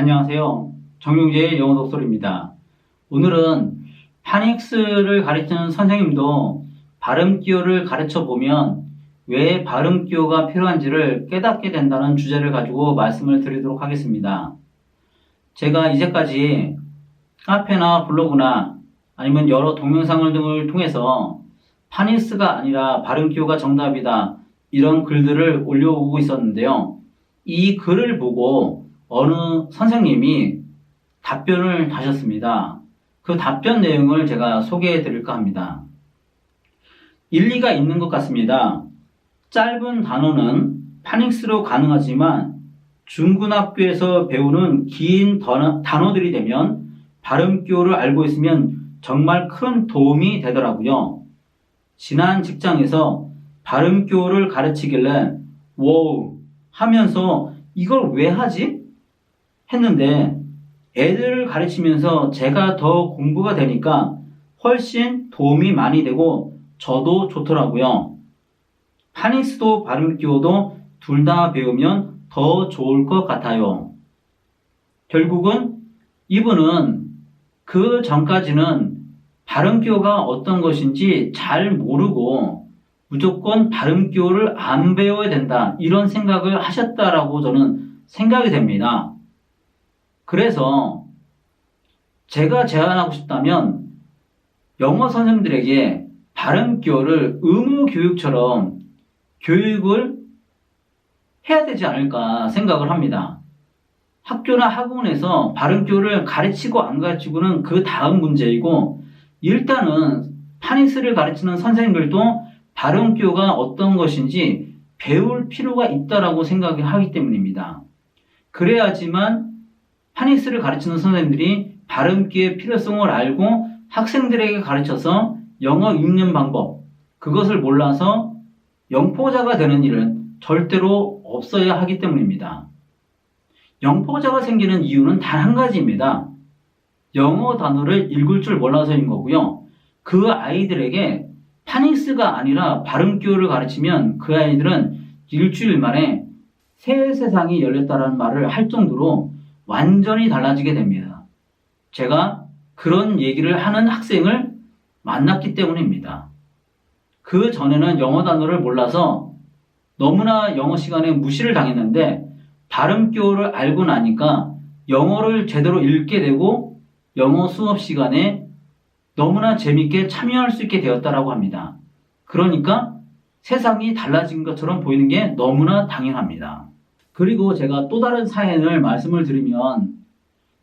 안녕하세요. 정용재의 영어 독서입니다. 오늘은 파닉스를 가르치는 선생님도 발음 기호를 가르쳐 보면 왜 발음 기호가 필요한지를 깨닫게 된다는 주제를 가지고 말씀을 드리도록 하겠습니다. 제가 이제까지 카페나 블로그나 아니면 여러 동영상을 등을 통해서 파닉스가 아니라 발음 기호가 정답이다 이런 글들을 올려오고 있었는데요. 이 글을 보고 어느 선생님이 답변을 하셨습니다. 그 답변 내용을 제가 소개해 드릴까 합니다. 일리가 있는 것 같습니다. 짧은 단어는 파닉스로 가능하지만 중고등학교에서 배우는 긴 단어- 단어들이 되면 발음 기호를 알고 있으면 정말 큰 도움이 되더라고요. 지난 직장에서 발음 기호를 가르치길래 워우 하면서 이걸 왜 하지? 했는데 애들을 가르치면서 제가 더 공부가 되니까 훨씬 도움이 많이 되고 저도 좋더라고요. 파닉스도 발음 기호도 둘 다 배우면 더 좋을 것 같아요. 결국은 이분은 그 전까지는 발음 기호가 어떤 것인지 잘 모르고 무조건 발음 기호를 안 배워야 된다 이런 생각을 하셨다라고 저는 생각이 됩니다. 그래서 제가 제안하고 싶다면 영어 선생님들에게 발음 기호를 의무 교육처럼 교육을 해야 되지 않을까 생각을 합니다. 학교나 학원에서 발음 기호를 가르치고 안 가르치고는 그 다음 문제이고 일단은 파닉스를 가르치는 선생님들도 발음 기호가 어떤 것인지 배울 필요가 있다라고 생각을 하기 때문입니다. 그래야지만 파닉스를 가르치는 선생님들이 발음기의 필요성을 알고 학생들에게 가르쳐서 영어 읽는 방법, 그것을 몰라서 영포자가 되는 일은 절대로 없어야 하기 때문입니다. 영포자가 생기는 이유는 단 한 가지입니다. 영어 단어를 읽을 줄 몰라서인 거고요. 그 아이들에게 파닉스가 아니라 발음 기호를 가르치면 그 아이들은 일주일 만에 새 세상이 열렸다는 말을 할 정도로 완전히 달라지게 됩니다. 제가 그런 얘기를 하는 학생을 만났기 때문입니다. 그 전에는 영어 단어를 몰라서 너무나 영어 시간에 무시를 당했는데 발음 기호를 알고 나니까 영어를 제대로 읽게 되고 영어 수업 시간에 너무나 재밌게 참여할 수 있게 되었다라고 합니다. 그러니까 세상이 달라진 것처럼 보이는 게 너무나 당연합니다. 그리고 제가 또 다른 사연을 말씀을 드리면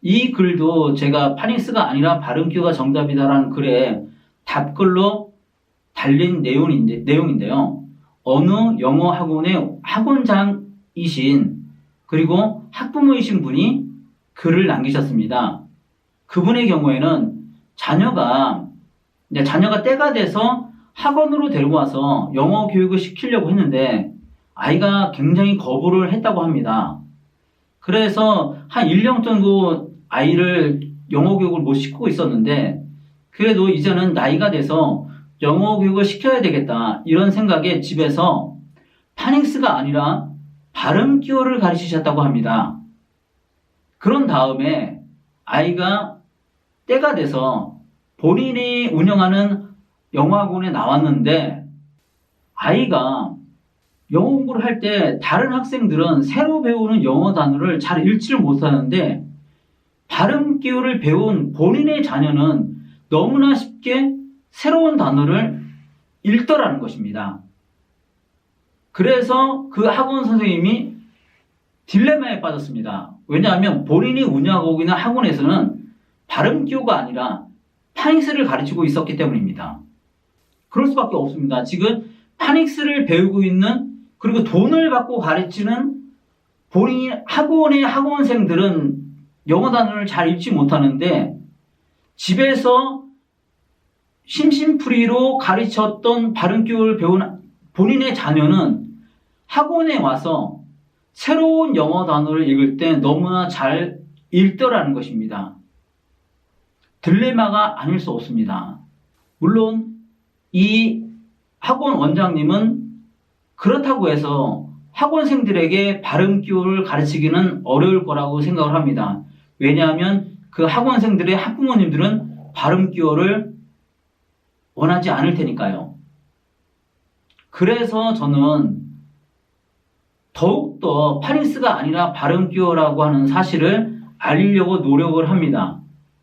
이 글도 제가 파닉스가 아니라 발음 기호가 정답이다라는 글에 답글로 달린 내용인데, 내용인데요. 어느 영어 학원의 학원장이신 그리고 학부모이신 분이 글을 남기셨습니다. 그분의 경우에는 자녀가 자녀가 때가 돼서 학원으로 데리고 와서 영어 교육을 시키려고 했는데 아이가 굉장히 거부를 했다고 합니다. 그래서 한 1년 정도 아이를 영어 교육을 못 시키고 있었는데 그래도 이제는 나이가 돼서 영어 교육을 시켜야 되겠다 이런 생각에 집에서 파닉스가 아니라 발음 기호를 가르치셨다고 합니다. 그런 다음에 아이가 때가 돼서 본인이 운영하는 영어학원에 나왔는데 아이가 영어 공부를 할 때 다른 학생들은 새로 배우는 영어 단어를 잘 읽지를 못하는데 발음 기호를 배운 본인의 자녀는 너무나 쉽게 새로운 단어를 읽더라는 것입니다. 그래서 그 학원 선생님이 딜레마에 빠졌습니다. 왜냐하면 본인이 운영하고 있는 학원에서는 발음 기호가 아니라 파닉스를 가르치고 있었기 때문입니다. 그럴 수밖에 없습니다. 지금 파닉스를 배우고 있는 그리고 돈을 받고 가르치는 본인 학원의 학원생들은 영어 단어를 잘 읽지 못하는데 집에서 심심풀이로 가르쳤던 발음 기호를 배운 본인의 자녀는 학원에 와서 새로운 영어 단어를 읽을 때 너무나 잘 읽더라는 것입니다. 딜레마가 아닐 수 없습니다. 물론 이 학원 원장님은 그렇다고 해서 학원생들에게 발음 기호를 가르치기는 어려울 거라고 생각을 합니다. 왜냐하면 그 학원생들의 학부모님들은 발음 기호를 원하지 않을 테니까요. 그래서 저는 더욱더 파닉스가 아니라 발음 기호라고 하는 사실을 알리려고 노력을 합니다.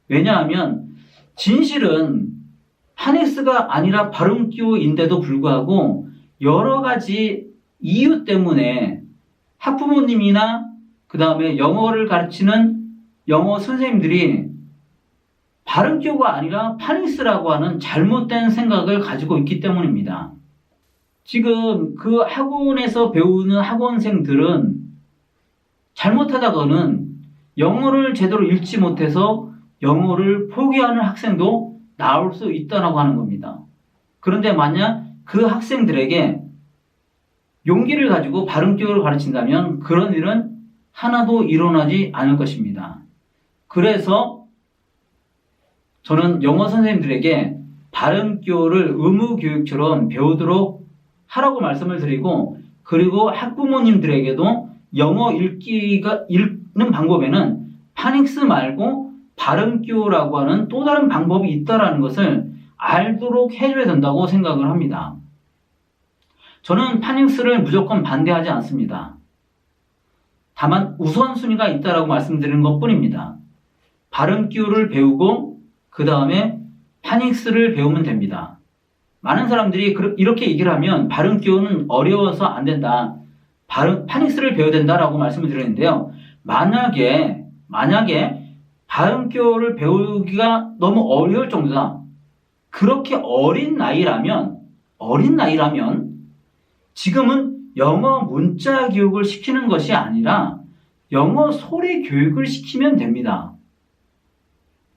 왜냐하면 진실은 파닉스가 아니라 발음 기호인데도 불구하고 여러 가지 이유 때문에 학부모님이나 그 다음에 영어를 가르치는 영어 선생님들이 발음 기호가 아니라 파닉스라고 하는 잘못된 생각을 가지고 있기 때문입니다. 지금 그 학원에서 배우는 학원생들은 잘못하다가는 영어를 제대로 읽지 못해서 영어를 포기하는 학생도 나올 수 있다라고 하는 겁니다. 그런데 만약 그 학생들에게 용기를 가지고 발음 기호를 가르친다면 그런 일은 하나도 일어나지 않을 것입니다. 그래서 저는 영어 선생님들에게 발음 기호를 의무 교육처럼 배우도록 하라고 말씀을 드리고 그리고 학부모님들에게도 영어 읽기가 읽는 방법에는 파닉스 말고 발음 기호라고 하는 또 다른 방법이 있다라는 것을 알도록 해줘야 된다고 생각을 합니다. 저는 파닉스를 무조건 반대하지 않습니다. 다만 우선순위가 있다라고 말씀드리는 것 뿐입니다. 발음 기호를 배우고 그 다음에 파닉스를 배우면 됩니다. 많은 사람들이 이렇게 얘기를 하면 발음 기호는 어려워서 안 된다. 발음, 파닉스를 배워야 된다라고 말씀을 드렸는데요. 만약에, 만약에 발음 기호를 배우기가 너무 어려울 정도다. 그렇게 어린 나이라면, 어린 나이라면, 지금은 영어 문자 교육을 시키는 것이 아니라 영어 소리 교육을 시키면 됩니다.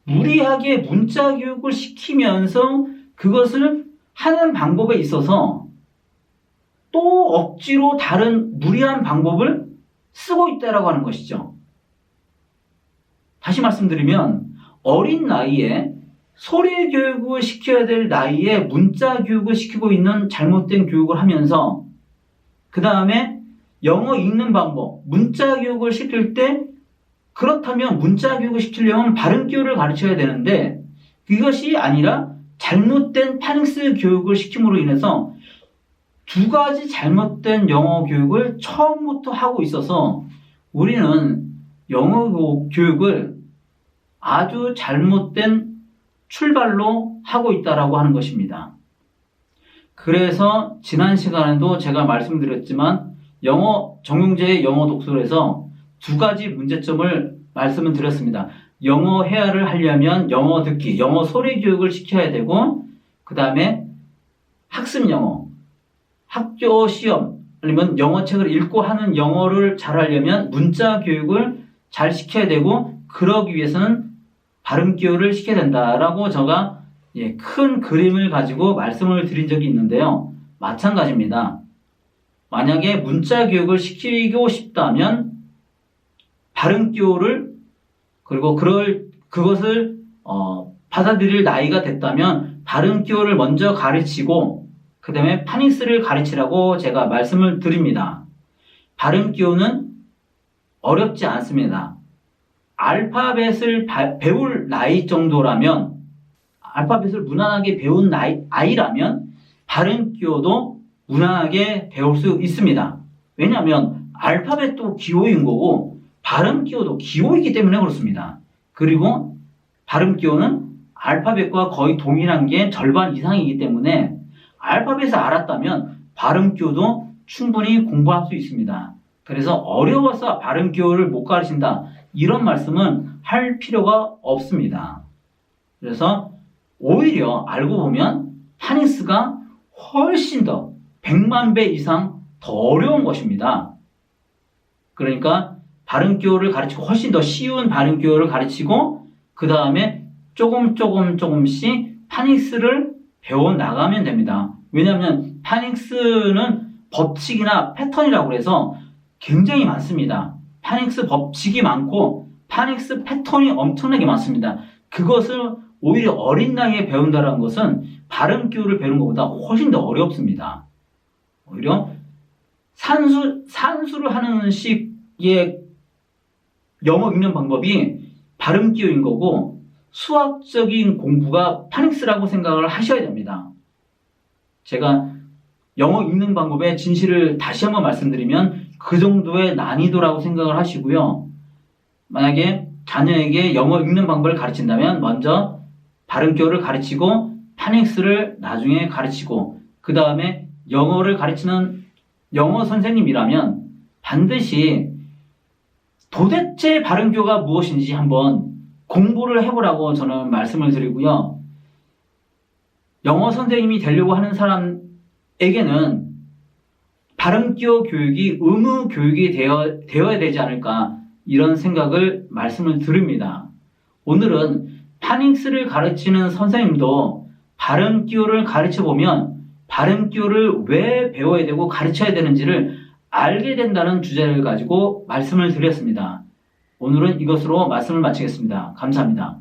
무리하게 문자 교육을 시키면서 그것을 하는 방법에 있어서 또 억지로 다른 무리한 방법을 쓰고 있다라고 하는 것이죠. 다시 말씀드리면 어린 나이에 소리 교육을 시켜야 될 나이에 문자 교육을 시키고 있는 잘못된 교육을 하면서 그 다음에 영어 읽는 방법, 문자 교육을 시킬 때 그렇다면 문자 교육을 시키려면 발음 기호를 가르쳐야 되는데 그것이 아니라 잘못된 파닉스 교육을 시킴으로 인해서 두 가지 잘못된 영어 교육을 처음부터 하고 있어서 우리는 영어 교육을 아주 잘못된 출발로 하고 있다라고 하는 것입니다. 그래서 지난 시간에도 제가 말씀드렸지만 영어 정용재의 영어 독서에서 두 가지 문제점을 말씀을 드렸습니다. 영어 회화를 하려면 영어 듣기, 영어 소리 교육을 시켜야 되고, 그 다음에 학습 영어, 학교 시험, 아니면 영어 책을 읽고 하는 영어를 잘 하려면 문자 교육을 잘 시켜야 되고, 그러기 위해서는 발음 기호를 시켜야 된다라고 제가 예, 큰 그림을 가지고 말씀을 드린 적이 있는데요. 마찬가지입니다. 만약에 문자 교육을 시키고 싶다면 발음 기호를 그리고 그럴 그것을 어, 받아들일 나이가 됐다면 발음 기호를 먼저 가르치고 그 다음에 파닉스를 가르치라고 제가 말씀을 드립니다. 발음 기호는 어렵지 않습니다. 알파벳을 바, 배울 나이 정도라면 알파벳을 무난하게 배운 나이, 아이라면 발음 기호도 무난하게 배울 수 있습니다. 왜냐하면 알파벳도 기호인 거고 발음 기호도 기호이기 때문에 그렇습니다. 그리고 발음 기호는 알파벳과 거의 동일한 게 절반 이상이기 때문에 알파벳을 알았다면 발음 기호도 충분히 공부할 수 있습니다. 그래서 어려워서 발음 기호를 못 가르친다. 이런 말씀은 할 필요가 없습니다. 그래서 오히려 알고 보면 파닉스가 훨씬 더 100만 배 이상 더 어려운 것입니다. 그러니까 발음 기호를 가르치고 훨씬 더 쉬운 발음 기호를 가르치고 그 다음에 조금 조금 조금씩 파닉스를 배워 나가면 됩니다. 왜냐하면 파닉스는 법칙이나 패턴이라고 해서 굉장히 많습니다. 파닉스 법칙이 많고 파닉스 패턴이 엄청나게 많습니다. 그것을 오히려 어린 나이에 배운다는 것은 발음 기호를 배우는 것보다 훨씬 더 어렵습니다. 오히려 산수, 산수를 하는 식의 영어 읽는 방법이 발음 기호인 거고 수학적인 공부가 파닉스라고 생각을 하셔야 됩니다. 제가 영어 읽는 방법의 진실을 다시 한번 말씀드리면 그 정도의 난이도라고 생각을 하시고요. 만약에 자녀에게 영어 읽는 방법을 가르친다면 먼저 발음교를 가르치고 파닉스를 나중에 가르치고 그 다음에 영어를 가르치는 영어 선생님이라면 반드시 도대체 발음교가 무엇인지 한번 공부를 해보라고 저는 말씀을 드리고요. 영어 선생님이 되려고 하는 사람에게는 발음 기호 교육이 의무 교육이 되어, 되어야 되지 않을까 이런 생각을 말씀을 드립니다. 오늘은 파닉스를 가르치는 선생님도 발음 기호를 가르쳐 보면 발음 기호를 왜 배워야 되고 가르쳐야 되는지를 알게 된다는 주제를 가지고 말씀을 드렸습니다. 오늘은 이것으로 말씀을 마치겠습니다. 감사합니다.